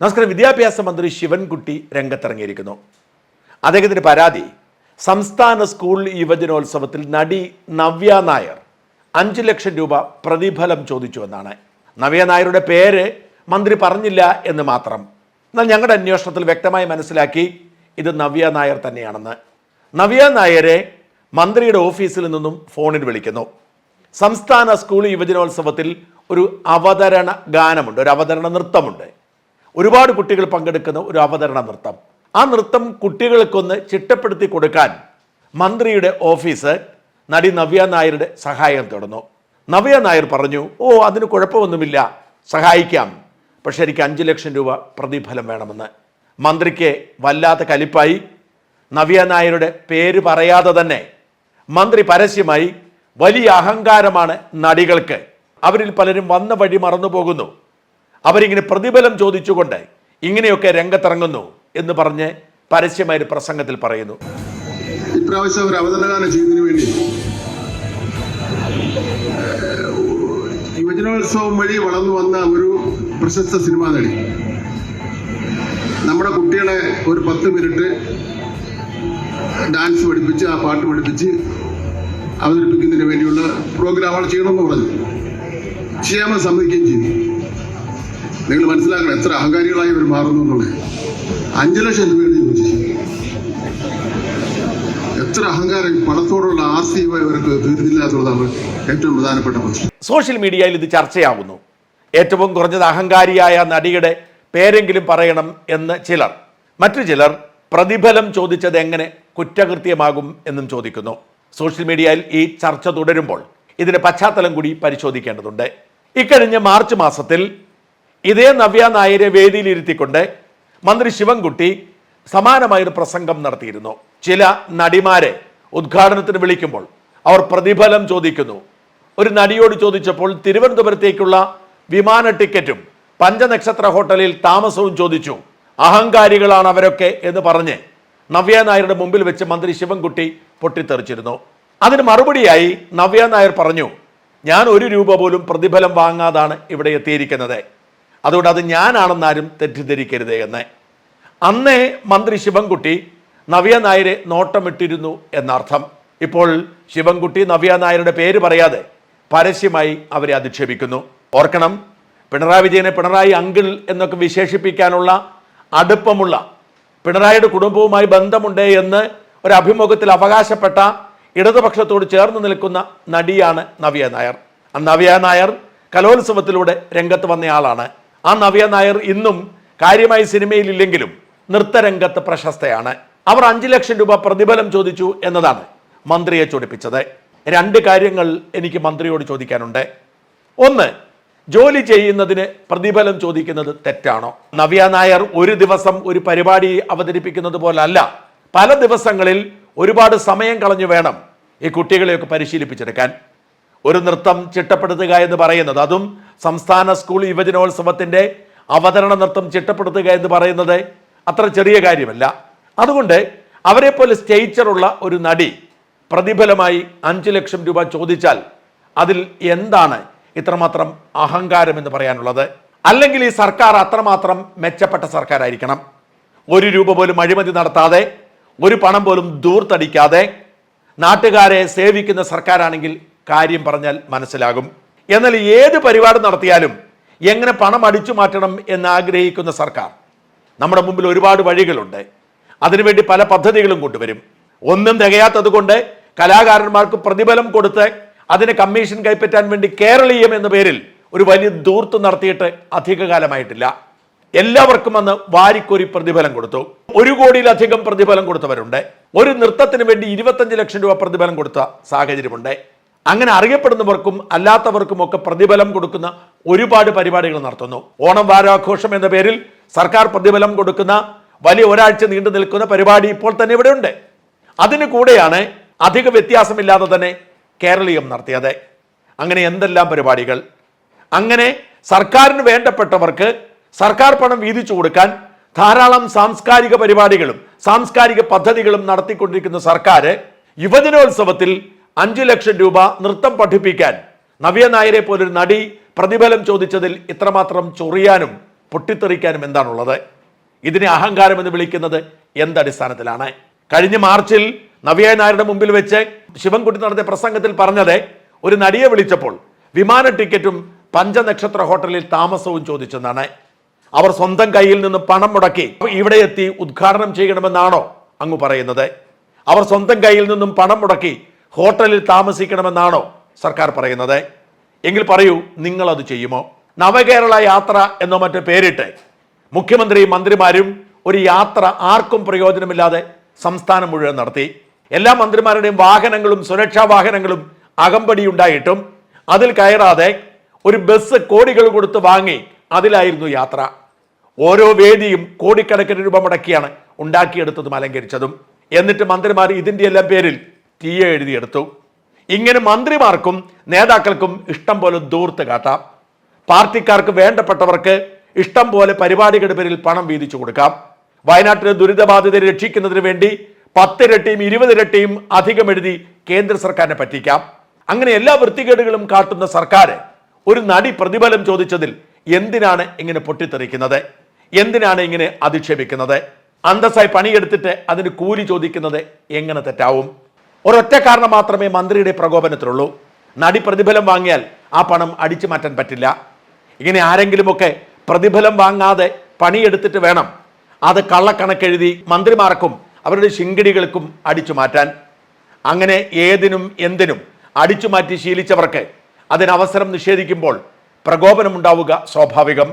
നമസ്കാരം. വിദ്യാഭ്യാസ മന്ത്രി ശിവൻകുട്ടി രംഗത്തിറങ്ങിയിരിക്കുന്നു. അദ്ദേഹത്തിന്റെ പരാതി സംസ്ഥാന സ്കൂൾ യുവജനോത്സവത്തിൽ നടി നവ്യ നായർ അഞ്ച് ലക്ഷം രൂപ പ്രതിഫലം ചോദിച്ചുവെന്നാണ്. നവ്യ നായരുടെ പേര് മന്ത്രി പറഞ്ഞില്ല എന്ന് മാത്രം. എന്നാൽ ഞങ്ങളുടെ അന്വേഷണത്തിൽ വ്യക്തമായി മനസ്സിലാക്കി ഇത് നവ്യ നായർ തന്നെയാണെന്ന്. നവ്യ നായരെ മന്ത്രിയുടെ ഓഫീസിൽ നിന്നും ഫോണിൽ വിളിക്കുന്നു. സംസ്ഥാന സ്കൂൾ യുവജനോത്സവത്തിൽ ഒരു അവതരണ ഗാനമുണ്ട് ഒരു അവതരണ നൃത്തമുണ്ട്. ഒരുപാട് കുട്ടികൾ പങ്കെടുക്കുന്ന ഒരു അവതരണ നൃത്തം. ആ നൃത്തം കുട്ടികൾക്കൊന്ന് ചിട്ടപ്പെടുത്തി കൊടുക്കാൻ മന്ത്രിയുടെ ഓഫീസ് നടി നവ്യ നായരുടെ സഹായം തേടുന്നു. നവ്യ നായർ പറഞ്ഞു ഓ അതിന് കുഴപ്പമൊന്നുമില്ല. സഹായിക്കാം. പക്ഷെ എനിക്ക് അഞ്ച് ലക്ഷം രൂപ പ്രതിഫലം വേണമെന്ന്. മന്ത്രിക്ക് വല്ലാത്ത കലിപ്പായി. നവ്യ നായരുടെ പേര് പറയാതെ തന്നെ മന്ത്രി പരസ്യമായി വലിയ അഹങ്കാരമാണ് നടികൾക്ക്. അവരിൽ പലരും വന്ന വഴി മറന്നു പോകുന്നു അവരിങ്ങനെ പ്രതിഫലം ചോദിച്ചുകൊണ്ട് ഇങ്ങനെയൊക്കെ രംഗത്തിറങ്ങുന്നു എന്ന് പറഞ്ഞ് പരസ്യമായ ഒരു പ്രസംഗത്തിൽ പറയുന്നു. ഇപ്രാവശ്യം ഒരു അവതരണഗാനം ചെയ്തതിനു വേണ്ടി യുവജനോത്സവം വഴി വളർന്നു വന്ന ഒരു പ്രശസ്ത സിനിമാ നടി. നമ്മുടെ കുട്ടികളെ ഒരു പത്ത് മിനിറ്റ് ഡാൻസ് പഠിപ്പിച്ച് ആ പാട്ട് പഠിപ്പിച്ച് അവതരിപ്പിക്കുന്നതിന് വേണ്ടിയുള്ള പ്രോഗ്രാമുകൾ ചെയ്യണമെന്ന് പറഞ്ഞു. ചെയ്യാമെന്ന് സമ്മതിക്കുകയും ചെയ്തു. നിങ്ങൾ മനസ്സിലാക്കണം എത്ര അഹങ്കാരികളായി ഇവർ മാറുന്നു എന്നുള്ളത്. അഞ്ചു ലക്ഷം രൂപയുടെ എത്ര അഹങ്കാരം പണത്തോടുള്ള ആസ്തി ഇവർക്ക് തീർന്നില്ലാത്തതാണ് ഏറ്റവും പ്രധാനപ്പെട്ട പ്രശ്നം. സോഷ്യൽ മീഡിയയിൽ ഇത് ചർച്ചയാകുന്നു ഏറ്റവും കുറഞ്ഞത് അഹങ്കാരിയായ നടിയുടെ പേരെങ്കിലും പറയണം എന്ന് ചിലർ. മറ്റു ചിലർ പ്രതിഫലം ചോദിച്ചത് എങ്ങനെ കുറ്റകൃത്യമാകും എന്നും ചോദിക്കുന്നു. സോഷ്യൽ മീഡിയയിൽ ഈ ചർച്ച തുടരുമ്പോൾ ഇതിന്റെ പശ്ചാത്തലം കൂടി പരിശോധിക്കേണ്ടതുണ്ട്. ഇക്കഴിഞ്ഞ മാർച്ച് മാസത്തിൽ ഇതേ നവ്യ നായരെ വേദിയിലിരുത്തിക്കൊണ്ട് മന്ത്രി ശിവൻകുട്ടി സമാനമായൊരു പ്രസംഗം നടത്തിയിരുന്നു. ചില നടിമാരെ ഉദ്ഘാടനത്തിന് വിളിക്കുമ്പോൾ അവർ പ്രതിഫലം ചോദിക്കുന്നു. ഒരു നടിയോട് ചോദിച്ചപ്പോൾ തിരുവനന്തപുരത്തേക്കുള്ള വിമാന ടിക്കറ്റും പഞ്ചനക്ഷത്ര ഹോട്ടലിൽ താമസവും ചോദിച്ചു. അഹങ്കാരികളാണ് അവരൊക്കെ എന്ന് പറഞ്ഞ് നവ്യ നായരുടെ മുമ്പിൽ വെച്ച് മന്ത്രി ശിവൻകുട്ടി പൊട്ടിത്തെറിച്ചിരുന്നു. അതിന് മറുപടിയായി നവ്യ നായർ പറഞ്ഞു ഞാൻ ഒരു രൂപ പോലും പ്രതിഫലം വാങ്ങാതാണ് ഇവിടെ എത്തിയിരിക്കുന്നത്. അതുകൊണ്ട് അത് ഞാനാണെന്നാരും തെറ്റിദ്ധരിക്കരുത് എന്ന്. അന്നേ മന്ത്രി ശിവൻകുട്ടി നവ്യ നായരെ നോട്ടമിട്ടിരുന്നു എന്നർത്ഥം. ഇപ്പോൾ ശിവൻകുട്ടി നവ്യ നായരുടെ പേര് പറയാതെ പരസ്യമായി അവരെ അധിക്ഷേപിക്കുന്നു. ഓർക്കണം പിണറായി വിജയനെ പിണറായി അങ്കിൾ എന്നൊക്കെ വിശേഷിപ്പിക്കാനുള്ള അടുപ്പമുള്ള പിണറായിയുടെ കുടുംബവുമായി ബന്ധമുണ്ട് എന്ന് ഒരു അഭിമുഖത്തിൽ അവകാശപ്പെട്ട ഇടതുപക്ഷത്തോട് ചേർന്ന് നിൽക്കുന്ന നടിയാണ് നവ്യ നായർ. നവ്യ നായർ കലോത്സവത്തിലൂടെ രംഗത്ത് വന്നയാളാണ്. ആ നവ്യ നായർ ഇന്നും കാര്യമായി സിനിമയിലില്ലെങ്കിലും നൃത്തരംഗത്ത് പ്രശസ്തയാണ്. അവർ അഞ്ചു ലക്ഷം രൂപ പ്രതിഫലം ചോദിച്ചു എന്നതാണ് മന്ത്രിയെ ചൊടിപ്പിച്ചത്. രണ്ട് കാര്യങ്ങൾ എനിക്ക് മന്ത്രിയോട് ചോദിക്കാനുണ്ട്. ഒന്ന് ജോലി ചെയ്യുന്നതിന് പ്രതിഫലം ചോദിക്കുന്നത് തെറ്റാണോ? നവ്യ നായർ ഒരു ദിവസം ഒരു പരിപാടി അവതരിപ്പിക്കുന്നത് പോലല്ല. പല ദിവസങ്ങളിൽ ഒരുപാട് സമയം കളഞ്ഞു വേണം ഈ കുട്ടികളെയൊക്കെ പരിശീലിപ്പിച്ചെടുക്കാൻ. ഒരു നൃത്തം ചിട്ടപ്പെടുത്തുക എന്ന് പറയുന്നത്. അതും സംസ്ഥാന സ്കൂൾ യുവജനോത്സവത്തിന്റെ അവതരണ നൃത്തം ചിട്ടപ്പെടുത്തുക എന്ന് പറയുന്നത് അത്ര ചെറിയ കാര്യമല്ല. അതുകൊണ്ട് അവരെപ്പോലെ പോലെ സ്റ്റേച്ചറുള്ള ഒരു നടി പ്രതിഫലമായി അഞ്ച് ലക്ഷം രൂപ ചോദിച്ചാൽ അതിൽ എന്താണ് ഇത്രമാത്രം അഹങ്കാരം എന്ന് പറയാനുള്ളത്? അല്ലെങ്കിൽ ഈ സർക്കാർ അത്രമാത്രം മെച്ചപ്പെട്ട സർക്കാരായിരിക്കണം. ഒരു രൂപ പോലും അഴിമതി നടത്താതെ ഒരു പണം പോലും ദൂർത്തടിക്കാതെ നാട്ടുകാരെ സേവിക്കുന്ന സർക്കാരാണെങ്കിൽ കാര്യം പറഞ്ഞാൽ മനസ്സിലാകും. എന്നാൽ ഏത് പരിപാടി നടത്തിയാലും എങ്ങനെ പണം അടിച്ചു മാറ്റണം എന്ന് ആഗ്രഹിക്കുന്ന സർക്കാർ നമ്മുടെ മുമ്പിൽ ഒരുപാട് വഴികളുണ്ട്. അതിനുവേണ്ടി പല പദ്ധതികളും കൊണ്ടുവരും. ഒന്നും തികയാത്തത് കൊണ്ട് കലാകാരന്മാർക്ക് പ്രതിഫലം കൊടുത്ത് അതിന് കമ്മീഷൻ കൈപ്പറ്റാൻ വേണ്ടി കേരളീയം എന്ന പേരിൽ ഒരു വലിയ ദൂർത്ത് നടത്തിയിട്ട് അധികകാലമായിട്ടില്ല. എല്ലാവർക്കും അന്ന് വാരിക്കോരി പ്രതിഫലം കൊടുത്തു. ഒരു കോടിയിലധികം പ്രതിഫലം കൊടുത്തവരുണ്ട്. ഒരു നൃത്തത്തിന് വേണ്ടി ഇരുപത്തഞ്ച് ലക്ഷം രൂപ പ്രതിഫലം കൊടുത്ത സാഹചര്യമുണ്ട്. അങ്ങനെ അറിയപ്പെടുന്നവർക്കും അല്ലാത്തവർക്കും ഒക്കെ പ്രതിഫലം കൊടുക്കുന്ന ഒരുപാട് പരിപാടികൾ നടത്തുന്നു. ഓണം വാരാഘോഷം എന്ന പേരിൽ സർക്കാർ പ്രതിഫലം കൊടുക്കുന്ന വലിയ ഒരാഴ്ച നീണ്ടു നിൽക്കുന്ന പരിപാടി ഇപ്പോൾ തന്നെ ഇവിടെ ഉണ്ട്. അതിന് കൂടെയാണ് അധിക വ്യത്യാസമില്ലാതെ തന്നെ കേരളീയം നടത്തിയത്. അങ്ങനെ എന്തെല്ലാം പരിപാടികൾ? അങ്ങനെ സർക്കാരിന് വേണ്ടപ്പെട്ടവർക്ക് സർക്കാർ പണം വീതിച്ചു കൊടുക്കാൻ ധാരാളം സാംസ്കാരിക പരിപാടികളും സാംസ്കാരിക പദ്ധതികളും നടത്തിക്കൊണ്ടിരിക്കുന്ന സർക്കാർ യുവജനോത്സവത്തിൽ അഞ്ചു ലക്ഷം രൂപ നൃത്തം പഠിപ്പിക്കാൻ. നവ്യ നായരെ പോലൊരു നടി പ്രതിഫലം ചോദിച്ചതിൽ ഇത്രമാത്രം ചൊറിയാനും പൊട്ടിത്തെറിക്കാനും എന്താണുള്ളത്? ഇതിനെ അഹങ്കാരം എന്ന് വിളിക്കുന്നത് എന്തടിസ്ഥാനത്തിലാണ്? കഴിഞ്ഞ മാർച്ചിൽ നവ്യ നായരുടെ മുമ്പിൽ വെച്ച് ശിവൻകുട്ടി നടത്തിയ പ്രസംഗത്തിൽ പറഞ്ഞത് ഒരു നടിയെ വിളിച്ചപ്പോൾ വിമാന ടിക്കറ്റും പഞ്ചനക്ഷത്ര ഹോട്ടലിൽ താമസവും ചോദിച്ചെന്നാണ്. അവർ സ്വന്തം കയ്യിൽ നിന്ന് പണം മുടക്കി ഇവിടെ എത്തി ഉദ്ഘാടനം ചെയ്യണമെന്നാണോ അങ്ങ് പറയുന്നത്? അവർ സ്വന്തം കയ്യിൽ നിന്നും പണം മുടക്കി ഹോട്ടലിൽ താമസിക്കണമെന്നാണോ സർക്കാർ പറയുന്നത്? എങ്കിൽ പറയൂ നിങ്ങൾ അത് ചെയ്യുമോ? നവകേരള യാത്ര എന്നോ മറ്റോ പേരിട്ട് മുഖ്യമന്ത്രിയും മന്ത്രിമാരും ഒരു യാത്ര ആർക്കും പ്രയോജനമില്ലാതെ സംസ്ഥാനം മുഴുവൻ നടത്തി. എല്ലാ മന്ത്രിമാരുടെയും വാഹനങ്ങളും സുരക്ഷാ വാഹനങ്ങളും അകമ്പടി ഉണ്ടായിട്ടും അതിൽ കയറാതെ ഒരു ബസ് കോടികൾ കൊടുത്ത് വാങ്ങി അതിലായിരുന്നു യാത്ര. ഓരോ വേദിയും കോടിക്കണക്കിന് രൂപ മുടക്കിയാണ് ഉണ്ടാക്കിയെടുത്തതും അലങ്കരിച്ചതും. എന്നിട്ട് മന്ത്രിമാർ ഇതിന്റെ എല്ലാം പേരിൽ ടി എ എഴുതിയെടുത്തു. ഇങ്ങനെ മന്ത്രിമാർക്കും നേതാക്കൾക്കും ഇഷ്ടം പോലെ ദൂർത്ത് കാട്ടാം പാർട്ടിക്കാർക്ക് വേണ്ടപ്പെട്ടവർക്ക് ഇഷ്ടം പോലെ പരിപാടികളുടെ പേരിൽ പണം വീതിച്ചു കൊടുക്കാം. വയനാട്ടിലെ ദുരിതബാധിതരെ രക്ഷിക്കുന്നതിന് വേണ്ടി പത്തിരട്ടിയും ഇരുപതിരട്ടിയും അധികം എഴുതി കേന്ദ്ര സർക്കാരിനെ പറ്റിക്കാം. അങ്ങനെ എല്ലാ വൃത്തികേടുകളും കാട്ടുന്ന സർക്കാർ ഒരു നടി പ്രതിഫലം ചോദിച്ചതിൽ എന്തിനാണ് ഇങ്ങനെ പൊട്ടിത്തെറിക്കുന്നത്? എന്തിനാണ് ഇങ്ങനെ അധിക്ഷേപിക്കുന്നത്? അന്തസ്സായി പണിയെടുത്തിട്ട് അതിന് കൂലി ചോദിക്കുന്നത് എങ്ങനെ തെറ്റാവും? ഒരൊറ്റ കാരണം മാത്രമേ മന്ത്രിയുടെ പ്രകോപനത്തിലുള്ളൂ. നടി പ്രതിഫലം വാങ്ങിയാൽ ആ പണം അടിച്ചു മാറ്റാൻ പറ്റില്ല. ഇങ്ങനെ ആരെങ്കിലുമൊക്കെ പ്രതിഫലം വാങ്ങാതെ പണിയെടുത്തിട്ട് വേണം അത് കള്ളക്കണക്കെഴുതി മന്ത്രിമാർക്കും അവരുടെ ശിങ്കിടികൾക്കും അടിച്ചു മാറ്റാൻ. അങ്ങനെ ഏതിനും എന്തിനും അടിച്ചു മാറ്റി ശീലിച്ചവർക്ക് അതിനവസരം നിഷേധിക്കുമ്പോൾ പ്രകോപനമുണ്ടാവുക സ്വാഭാവികം.